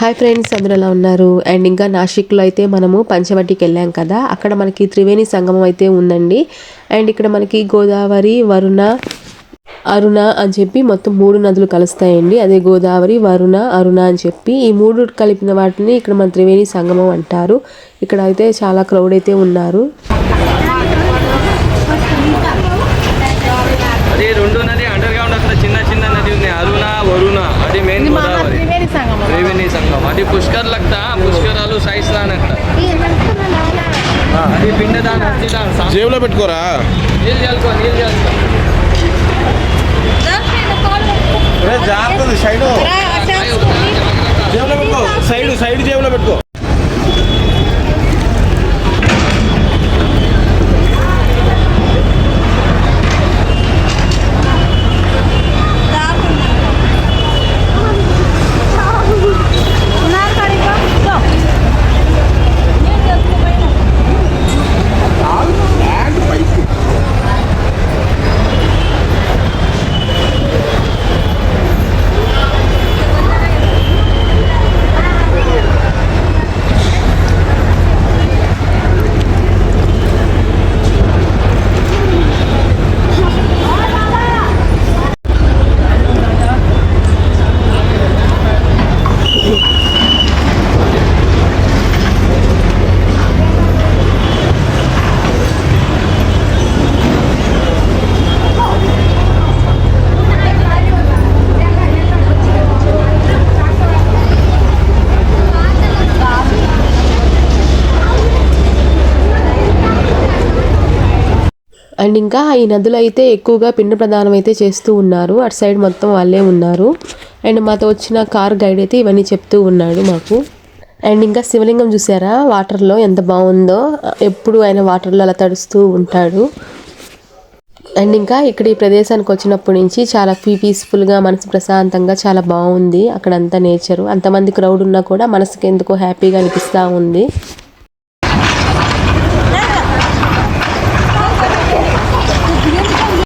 Hi friends అందరూ ఎలా ఉన్నారు? అండ్ ఇంకా నాసిక్లో అయితే మనము పంచవటికి వెళ్ళాం కదా. అక్కడ మనకి త్రివేణి సంగమం అయితే ఉందండి. అండ్ ఇక్కడ మనకి గోదావరి వరుణ అరుణ అని చెప్పి మొత్తం మూడు నదులు కలుస్తాయండి. అదే గోదావరి వరుణ అరుణ అని చెప్పి ఈ మూడు కలిపిన వాటిని ఇక్కడ మన త్రివేణి సంగమం అంటారు. ఇక్కడ అయితే చాలా క్రౌడ్ అయితే ఉన్నారు అది రెండు నది అండర్ గ్రౌండ్ అక్కడ చిన్న చిన్న నది ఉంది అరుణ వరుణ అది మెయిన్ గోదావరి త్రివేణి సంగమం త్రివేణి సంఘం అది పుష్కర్ లగ్తా పుష్కరాలు సైజ్ దాన్ అక్కడ అది పిండదాన్ జేబులో పెట్టుకోరా? నీళ్ళు చల్లుకో నీళ్ళు చల్లుకో. అండ్ ఇంకా ఈ నదులు అయితే ఎక్కువగా పిండ ప్రదానం అయితే చేస్తూ ఉన్నారు. అటు సైడ్ మొత్తం వాళ్ళే ఉన్నారు. అండ్ మాతో వచ్చిన కార్ గైడ్ అయితే ఇవన్నీ చెప్తూ ఉన్నాడు మాకు. అండ్ ఇంకా శివలింగం చూసారా? వాటర్లో ఎంత బాగుందో. ఎప్పుడు ఆయన వాటర్లో అలా తడుస్తూ ఉంటాడు. అండ్ ఇంకా ఇక్కడ ఈ ప్రదేశానికి వచ్చినప్పటి నుంచి చాలా పీస్ఫుల్గా మనసు ప్రశాంతంగా చాలా బాగుంది. అక్కడంతా నేచరు. అంతమంది క్రౌడ్ ఉన్నా కూడా మనసుకి ఎందుకో హ్యాపీగా అనిపిస్తూ ఉంది.